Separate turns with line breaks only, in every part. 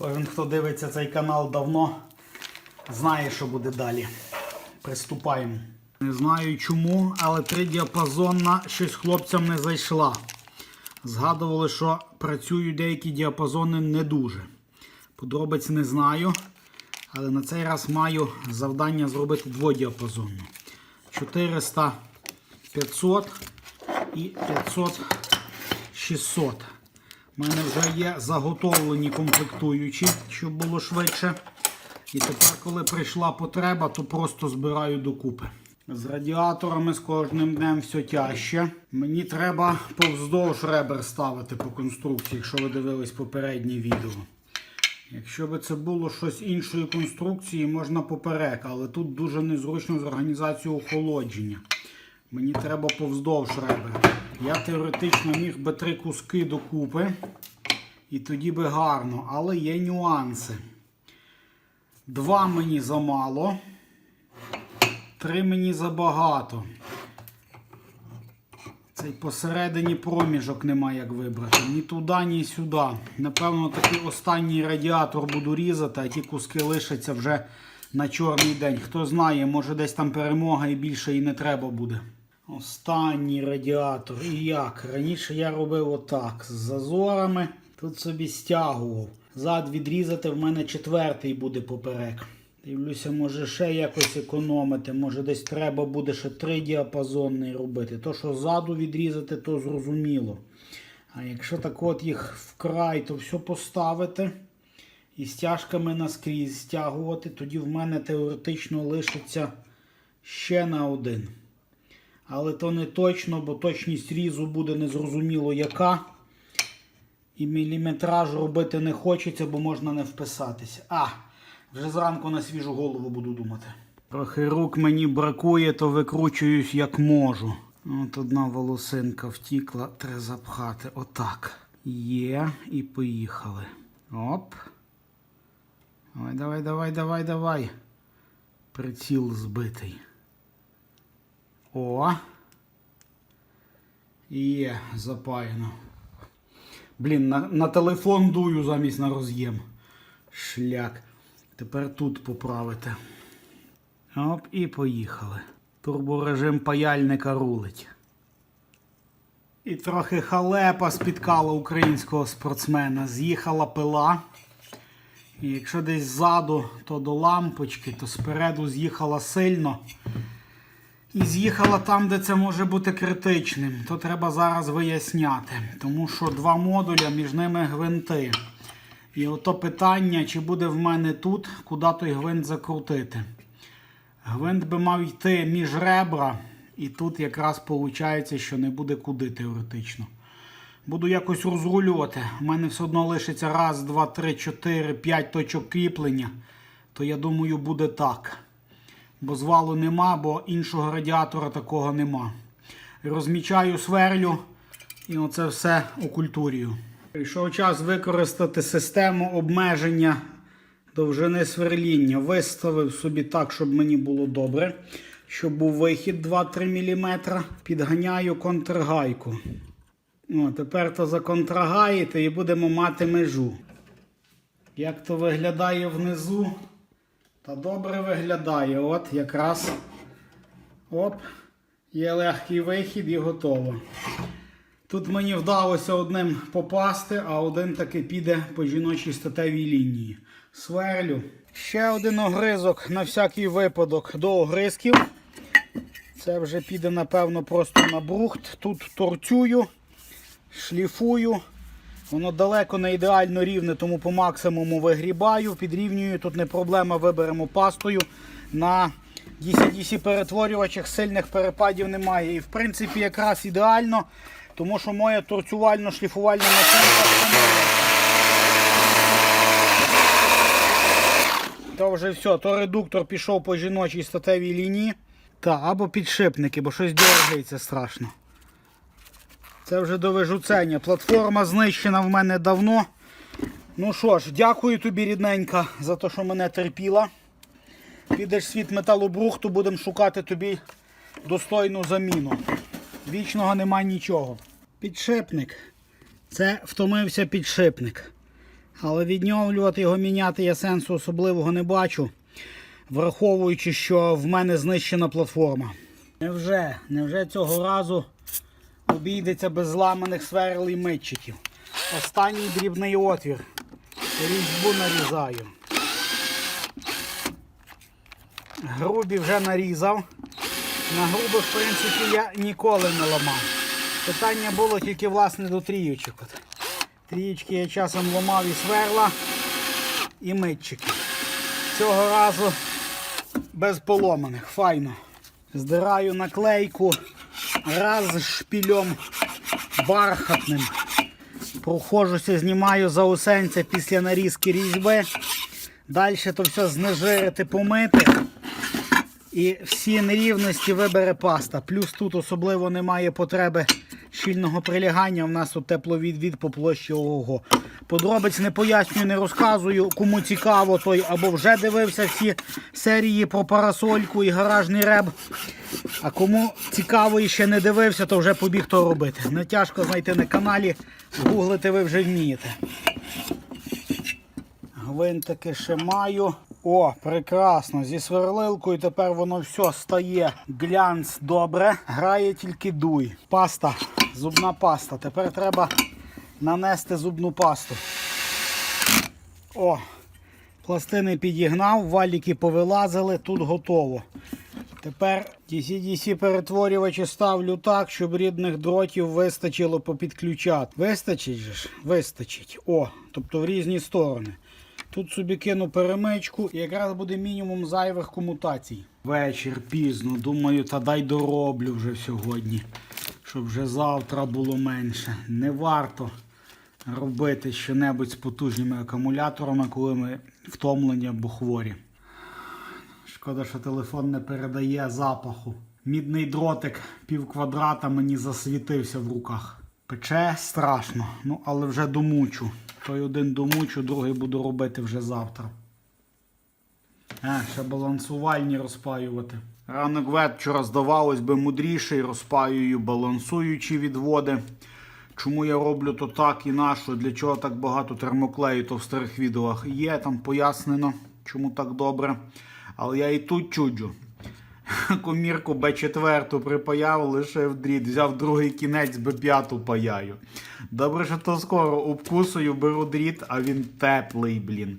Кожен, хто дивиться цей канал давно, знає, що буде далі. Приступаємо. Не знаю чому, але тридіапазонна щось хлопцям не зайшла. Згадували, що працюють деякі діапазони не дуже. Подробиць не знаю. Але на цей раз маю завдання зробити дводіапазонну. 400 500 і 500 600. У мене вже є заготовлені комплектуючі, щоб було швидше. І тепер, коли прийшла потреба, то просто збираю докупи. З радіаторами з кожним днем все тяжче. Мені треба повздовж ребер ставити по конструкції, якщо ви дивились попереднє відео. Якщо би це було щось іншої конструкції, можна поперек, але тут дуже незручно з організацією охолодження. Мені треба повздовж ребер. Я теоретично міг би три куски докупи, і тоді би гарно, але є нюанси. Два мені замало, три мені забагато. Цей посередині проміжок немає як вибрати. Ні туди, ні сюди. Напевно, такий останній радіатор буду різати, а ті куски лишаться вже на чорний день. Хто знає, може десь там перемога і більше і не треба буде. Останній радіатор. І як? Раніше я робив отак. З зазорами. Тут собі стягував. Зад відрізати в мене четвертий буде поперек. Дивлюся, може ще якось економити. Може десь треба буде ще три діапазонний робити. То, що ззаду відрізати, то зрозуміло. А якщо так от їх вкрай, то все поставити і стяжками наскрізь стягувати, тоді в мене теоретично лишиться ще на один. Але то не точно, бо точність різу буде незрозуміло яка. І міліметраж робити не хочеться, бо можна не вписатися. А, вже зранку на свіжу голову буду думати. Трохи рук мені бракує, то викручуюсь як можу. От одна волосинка втікла, треба запхати. Отак. Є, і поїхали. Оп. Давай, давай, давай, давай, давай. Приціл збитий. О. Є, запаяно. Блін, на, на телефон дую замість на роз'єм. Шляк. Тепер тут поправити. Оп, і поїхали. Турборежим паяльника рулить. І трохи халепа спіткала українського спортсмена. З'їхала пила. І якщо десь ззаду, то до лампочки, то спереду з'їхала сильно. І з'їхала там, де це може бути критичним. То треба зараз виясняти. Тому що два модуля, між ними гвинти. І ото питання, чи буде в мене тут, куди той гвинт закрутити. Гвинт би мав йти між ребра, і тут якраз виходить, що не буде куди теоретично. Буду якось розрулювати. У мене все одно лишиться раз, два, три, чотири, п'ять точок кріплення. То я думаю, буде так. Бо звалу нема, бо іншого радіатора такого нема. Розмічаю сверлю і оце все окультурюю. Прийшов час використати систему обмеження довжини сверління. Виставив собі так, щоб мені було добре. Щоб був вихід 2-3 мм. Підганяю контргайку. О, тепер то законтрагаєте і будемо мати межу. Як то виглядає внизу? Та добре виглядає. От якраз оп, є легкий вихід і готово. Тут мені вдалося одним попасти, а один таки піде по жіночій статевій лінії. Сверлю. Ще один огризок на всякий випадок до огризків. Це вже піде, напевно, просто на брухт. Тут торцюю, шліфую. Воно далеко не ідеально рівне, тому по максимуму вигрібаю, підрівнюю. Тут не проблема, виберемо пастою. На DC-DC перетворювачах сильних перепадів немає. І в принципі якраз ідеально, тому що моя торцювально-шліфувальна машинка То вже все, то редуктор пішов по жіночій статевій лінії. Та, або підшипники, бо щось дергається страшно. Це вже до вижуцення. Платформа знищена в мене давно. Ну що ж, дякую тобі, рідненька, за те, що мене терпіла. Підеш в світ металобрухту, будемо шукати тобі достойну заміну. Вічного нема нічого. Підшипник. Це втомився підшипник. Але відновлювати його міняти я сенсу особливого не бачу, враховуючи, що в мене знищена платформа. Невже, невже цього разу обійдеться без зламаних сверл і митчиків? Останній дрібний отвір. Різьбу нарізаю. Грубі вже нарізав. На грубих, в принципі, я ніколи не ламав. Питання було тільки власне до тріючок. Трієчки я часом ламав і сверла, і митчики. Цього разу без поломаних. Файно. Здираю наклейку раз шпілем бархатним. Прохожуся, знімаю заусенця після нарізки різьби. Далі то все знежирити, помити. І всі нерівності вибере паста. Плюс тут особливо немає потреби щільного прилягання. У нас тут тепловідвід по площі ого. Подробиць не пояснюю, не розказую. Кому цікаво, той або вже дивився всі серії про парасольку і гаражний реб. А кому цікаво і ще не дивився, то вже побіг то робити. Не тяжко знайти на каналі, гуглити ви вже вмієте. Гвинтики ще маю. О, прекрасно. Зі сверлилкою тепер воно все стає. Глянц добре. Грає тільки дуй. Паста, зубна паста. Тепер треба нанести зубну пасту. О, пластини підігнав, валіки повилазили, тут готово. Тепер DC-DC перетворювачі ставлю так, щоб рідних дротів вистачило попідключати. Вистачить же ж? Вистачить. О, тобто в різні сторони. Тут собі кину перемичку і якраз буде мінімум зайвих комутацій. Вечір пізно, думаю, та дай дороблю вже сьогодні, щоб вже завтра було менше. Не варто робити щонебудь з потужними акумуляторами, коли ми втомлені або хворі. Шкода, що телефон не передає запаху. Мідний дротик пів квадрата мені засвітився в руках. Пече страшно, ну але вже домучу. Той один домучу, другий буду робити вже завтра. А, ще балансувальні розпаювати. Ранок вечора, здавалось би, мудріший, розпаюю балансуючі відводи. Чому я роблю то так і нащо, для чого так багато термоклею, то в старих відео є, там пояснено, чому так добре. Але я і тут чуджу. Комірку Б4 припаяв, лишив дріт, взяв другий кінець, Б5 паяю. Добре, що то скоро обкусую, беру дріт, а він теплий, блін.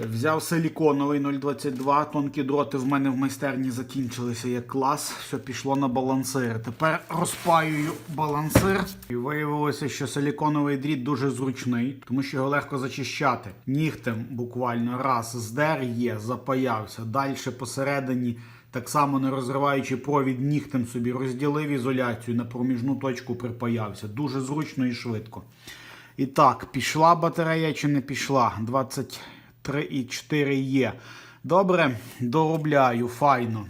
Взяв силіконовий 0,22, тонкі дроти в мене в майстерні закінчилися як клас, все пішло на балансир. Тепер розпаюю балансир. І виявилося, що силіконовий дріт дуже зручний, тому що його легко зачищати. Нігтем буквально раз здер є, запаявся. Далі посередині, так само не розриваючи провід, нігтем собі розділив ізоляцію, на проміжну точку припаявся. Дуже зручно і швидко. І так, пішла батарея чи не пішла? 23,4 є. Добре, доробляю, файно.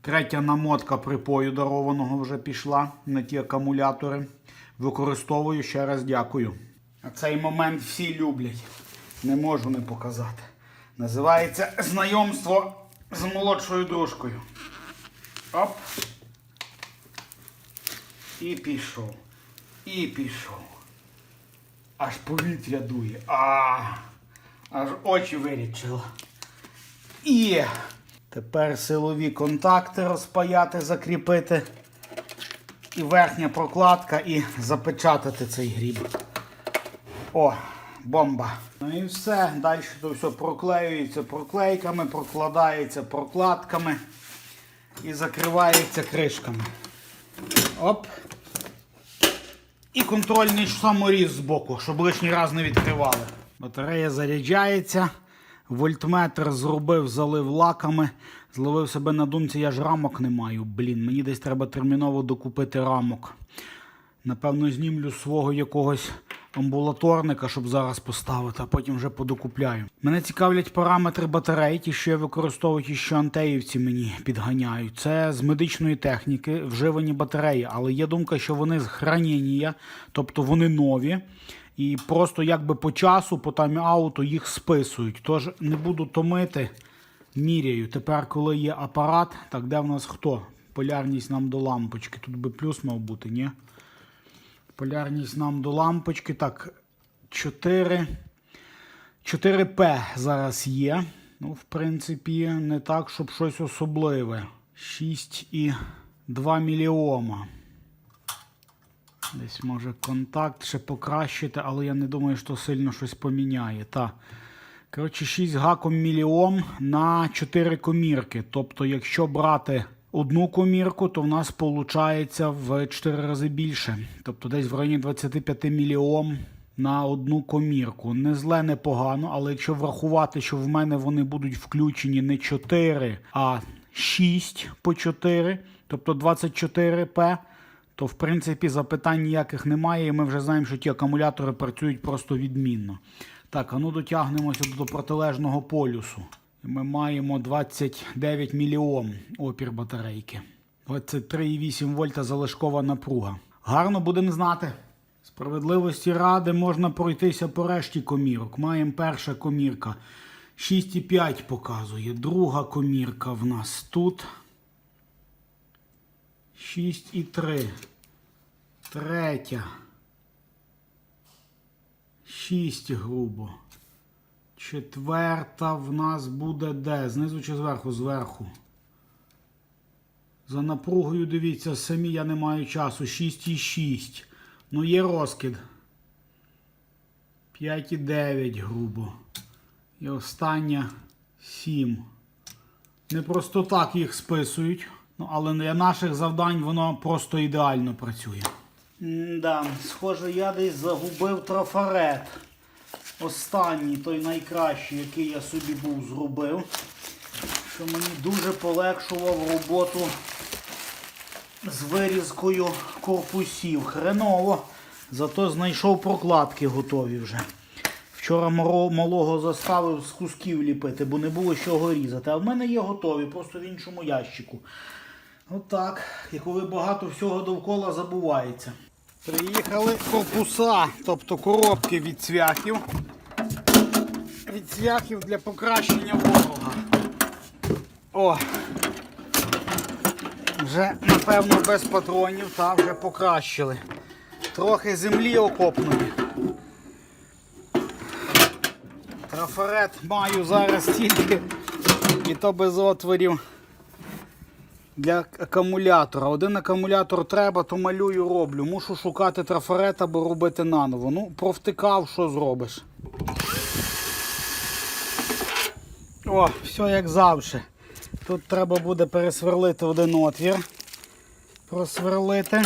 Третя намотка припою дарованого вже пішла на ті акумулятори. Використовую ще раз дякую. А цей момент всі люблять. Не можу не показати. Називається знайомство з молодшою дружкою. Оп. І пішов. І пішов. Аж повітря дує. А, аж очі вирічило. І тепер силові контакти розпаяти, закріпити. І верхня прокладка і запечатати цей гріб. О, бомба. Ну і все. Далі то все проклеюється проклейками, прокладається прокладками і закривається кришками. Оп. І контрольний саморіз збоку, щоб лишній раз не відкривали. Батарея заряджається. Вольтметр зробив, залив лаками. Зловив себе на думці, я ж рамок не маю. Блін, мені десь треба терміново докупити рамок. Напевно, знімлю свого якогось амбулаторника, щоб зараз поставити, а потім вже подокупляю. Мене цікавлять параметри батарей, ті, що я використовую, ті, що антеївці мені підганяють. Це з медичної техніки вживані батареї, але є думка, що вони з хранення, тобто вони нові. І просто якби по часу, по тайм-ауту їх списують. Тож не буду томити, міряю. Тепер, коли є апарат, так де в нас хто? Полярність нам до лампочки. Тут би плюс мав бути, ні? Полярність нам до лампочки. Так, 4. 4П зараз є. Ну, в принципі, не так, щоб щось особливе. 6,2 мільйома. Десь може контакт ще покращити, але я не думаю, що сильно щось поміняє. Та. Коротше, 6 гаком мільйом на 4 комірки. Тобто, якщо брати одну комірку, то в нас виходить в 4 рази більше. Тобто десь в районі 25 мільйом на одну комірку. Не зле, не погано, але якщо врахувати, що в мене вони будуть включені не 4, а 6 по 4, тобто 24П, то в принципі запитань ніяких немає, і ми вже знаємо, що ті акумулятори працюють просто відмінно. Так, а ну дотягнемося до протилежного полюсу. Ми маємо 29 мільйон опір батарейки. 23,8 вольта залишкова напруга. Гарно будемо знати. Справедливості ради можна пройтися по решті комірок. Маємо перша комірка. 6,5 показує. Друга комірка в нас тут. 6,3. Третя. 6 грубо. Четверта в нас буде де? Знизу чи зверху? Зверху. За напругою, дивіться, самі я не маю часу. 6,6. Ну, є розкид. 5,9 грубо. І остання 7. Не просто так їх списують. Ну, але для наших завдань воно просто ідеально працює. Да, схоже, я десь загубив трафарет. Останній, той найкращий, який я собі був зробив. Що мені дуже полегшував роботу з вирізкою корпусів. Хреново. Зато знайшов прокладки готові вже. Вчора малого заставив з кусків ліпити, бо не було чого різати. А в мене є готові, просто в іншому ящику. Отак. І коли багато всього довкола забувається. Приїхали корпуса, тобто коробки від цвяхів. Від цвяхів для покращення ворога. О! Вже, напевно, без патронів, та вже покращили. Трохи землі окопної. Трафарет маю зараз тільки і то без отворів для акумулятора. Один акумулятор треба, то малюю роблю. Мушу шукати трафарет або робити наново. Ну, провтикав, що зробиш. О, все як завжди. Тут треба буде пересверлити один отвір. Просверлити.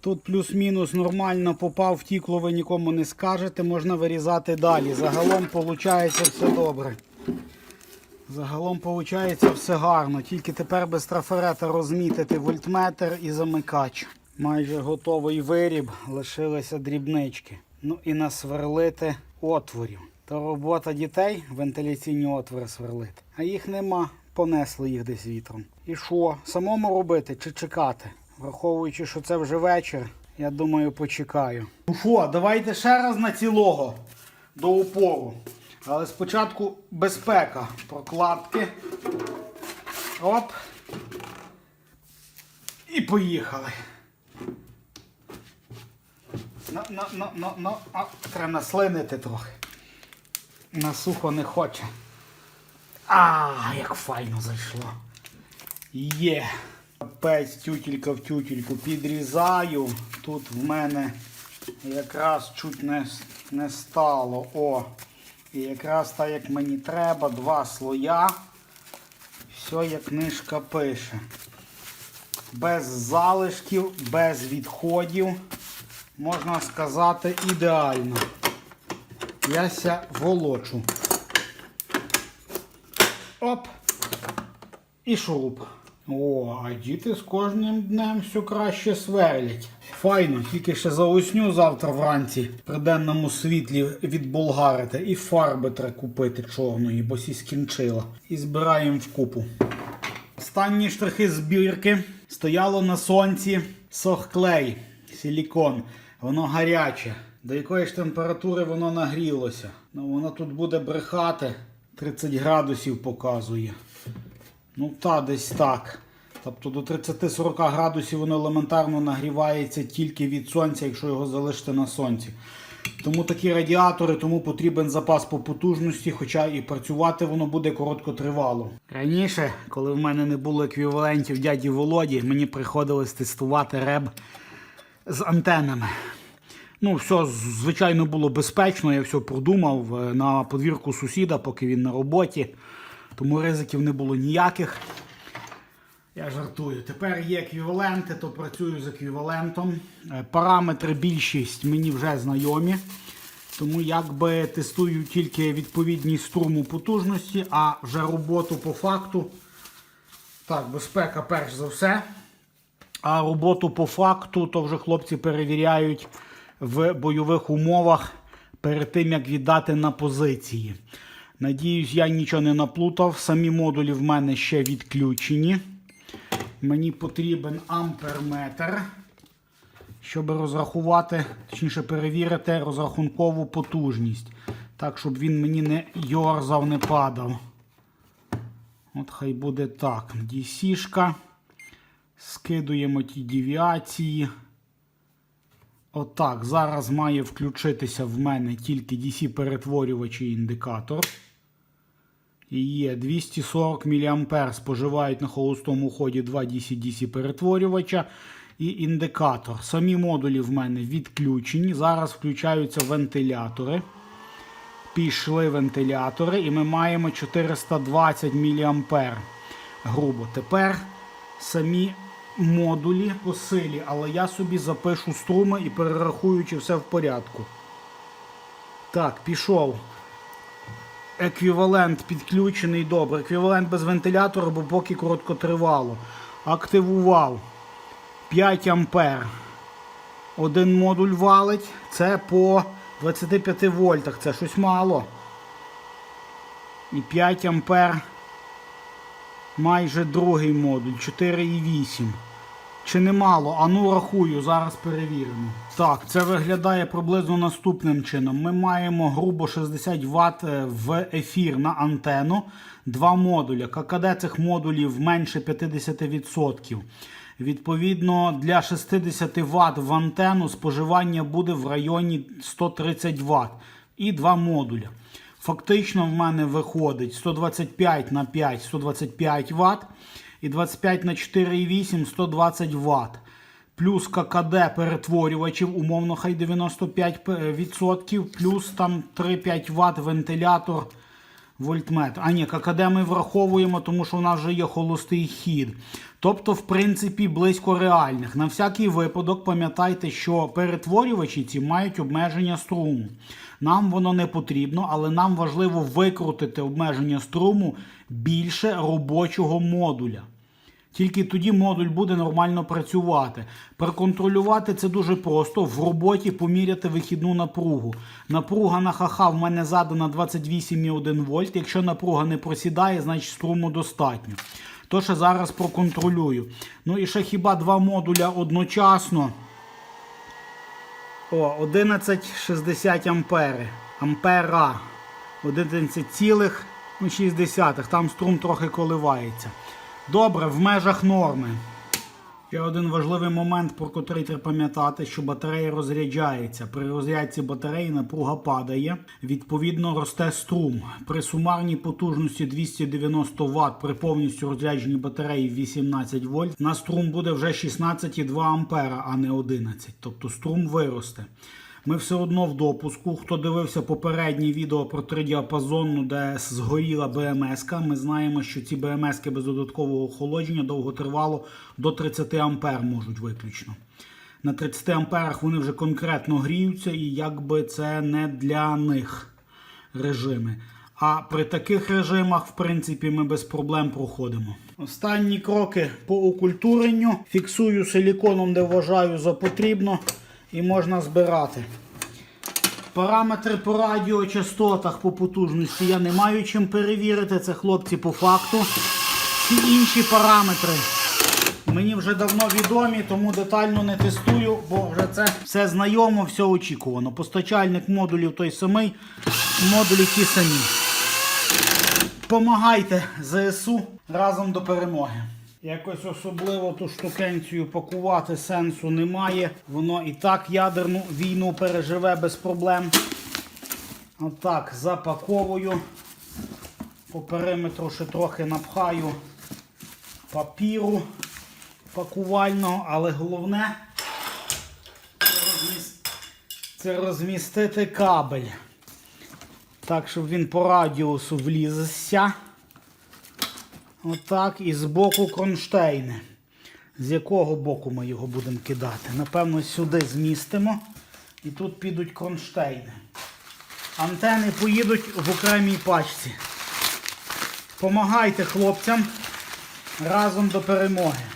Тут плюс-мінус нормально попав, втікло, ви нікому не скажете, можна вирізати далі. Загалом виходить все добре. Загалом виходить все гарно. Тільки тепер без трафарета розмітити вольтметр і замикач. Майже готовий виріб, лишилися дрібнички. Ну і насверлити отворів. То робота дітей вентиляційні отвори сверлити. А їх нема, понесли їх десь вітром. І що? Самому робити чи чекати? Враховуючи, що це вже вечір, я думаю, почекаю. Ну що, давайте ще раз на цілого до упору. Але спочатку безпека. Прокладки. Оп. І поїхали. На, на, на, на, на. А, треба наслинити трохи. На сухо не хоче. А, як файно зайшло. Є. Капець тютілька в тютільку підрізаю. Тут в мене якраз чуть не, не стало. О. І якраз так, як мені треба, два слоя. Все, як книжка пише. Без залишків, без відходів. Можна сказати, ідеально. Яся волочу. Оп. І шуруп. О, а діти з кожним днем все краще сверлять. Файно, тільки ще заусню завтра вранці при денному світлі відболгарити і фарби треба купити чорної, бо сі скінчила. І збираємо в купу. Останні штрихи збірки стояло на сонці сохклей, силікон. Воно гаряче. До якої ж температури воно нагрілося. Ну, воно тут буде брехати. 30 градусів показує. Ну та десь так. Тобто до 30-40 градусів воно елементарно нагрівається тільки від сонця, якщо його залишити на сонці. Тому такі радіатори, тому потрібен запас по потужності, хоча і працювати воно буде короткотривало. Раніше, коли в мене не було еквівалентів дяді Володі, мені приходилось тестувати реб з антенами. Ну, все, звичайно, було безпечно, я все продумав е, на подвірку сусіда, поки він на роботі. Тому ризиків не було ніяких. Я жартую. Тепер є еквіваленти, то працюю з еквівалентом. Е, Параметри більшість мені вже знайомі. Тому якби тестую тільки відповідність струму потужності, а вже роботу по факту. Так, безпека перш за все. А роботу по факту то вже хлопці перевіряють в бойових умовах перед тим, як віддати на позиції. Надіюсь, я нічого не наплутав. Самі модулі в мене ще відключені. Мені потрібен амперметр, щоб розрахувати, точніше перевірити розрахункову потужність. Так, щоб він мені не йорзав, не падав. От хай буде так. DC-шка. Скидуємо ті девіації. Отак. Зараз має включитися в мене тільки DC-перетворювач і індикатор. Є 240 мА споживають на холостому ході 2 DC-DC перетворювача і індикатор. Самі модулі в мене відключені. Зараз включаються вентилятори. Пішли вентилятори, і ми маємо 420 мА. Грубо. Тепер самі модулі по силі, але я собі запишу струми і перерахую, чи все в порядку. Так, пішов. Еквівалент підключений добре. Еквівалент без вентилятора, бо поки короткотривало. Активував 5 ампер. Один модуль валить. Це по 25 вольтах. Це щось мало. І 5 ампер. Майже другий модуль. 4,8. Чи немало? А ну рахую, зараз перевіримо. Так, це виглядає приблизно наступним чином. Ми маємо грубо 60 Вт в ефір на антенну. Два модуля. ККД цих модулів менше 50%. Відповідно, для 60 Вт в антенну споживання буде в районі 130 Вт. І два модуля. Фактично в мене виходить 125 на 5 125 Вт і 25 на 4,8 120 Вт. Плюс ККД перетворювачів, умовно, хай 95%, плюс там 3-5 Вт вентилятор вольтметр. А ні, ККД ми враховуємо, тому що у нас вже є холостий хід. Тобто, в принципі, близько реальних. На всякий випадок, пам'ятайте, що перетворювачі ці мають обмеження струму. Нам воно не потрібно, але нам важливо викрутити обмеження струму більше робочого модуля. Тільки тоді модуль буде нормально працювати. Проконтролювати це дуже просто. В роботі поміряти вихідну напругу. Напруга на ХХ в мене задана 28,1 вольт. Якщо напруга не просідає, значить струму достатньо. То ще зараз проконтролюю. Ну і ще хіба два модуля одночасно. О, 11,60 ампери. Ампера. 11,6. Там струм трохи коливається. Добре, в межах норми. Ще один важливий момент, про котрий треба пам'ятати, що батарея розряджається. При розрядці батареї напруга падає, відповідно росте струм. При сумарній потужності 290 Вт при повністю розрядженій батареї 18 вольт, на струм буде вже 16,2 ампера, а не 11. Тобто струм виросте. Ми все одно в допуску. Хто дивився попереднє відео про тридіапазонну, де згоріла БМС, ми знаємо, що ці БМС без додаткового охолодження довготривало до 30 ампер можуть виключно. На 30 амперах вони вже конкретно гріються, і якби це не для них режими. А при таких режимах, в принципі, ми без проблем проходимо. Останні кроки по окультуренню. Фіксую силіконом, де вважаю за потрібно, і можна збирати. Параметри по радіочастотах по потужності я не маю чим перевірити. Це хлопці по факту. Всі інші параметри мені вже давно відомі, тому детально не тестую, бо вже це все знайомо, все очікувано. Постачальник модулів той самий, модулі ті самі. Помагайте ЗСУ разом до перемоги. Якось особливо ту штукенцію пакувати сенсу немає. Воно і так ядерну війну переживе без проблем. Отак, запаковую. По периметру ще трохи напхаю папіру пакувального, але головне це, розмістити кабель. Так, щоб він по радіусу влізся. Отак, і з боку кронштейни. З якого боку ми його будемо кидати? Напевно, сюди змістимо. І тут підуть кронштейни. Антени поїдуть в окремій пачці. Помагайте хлопцям разом до перемоги.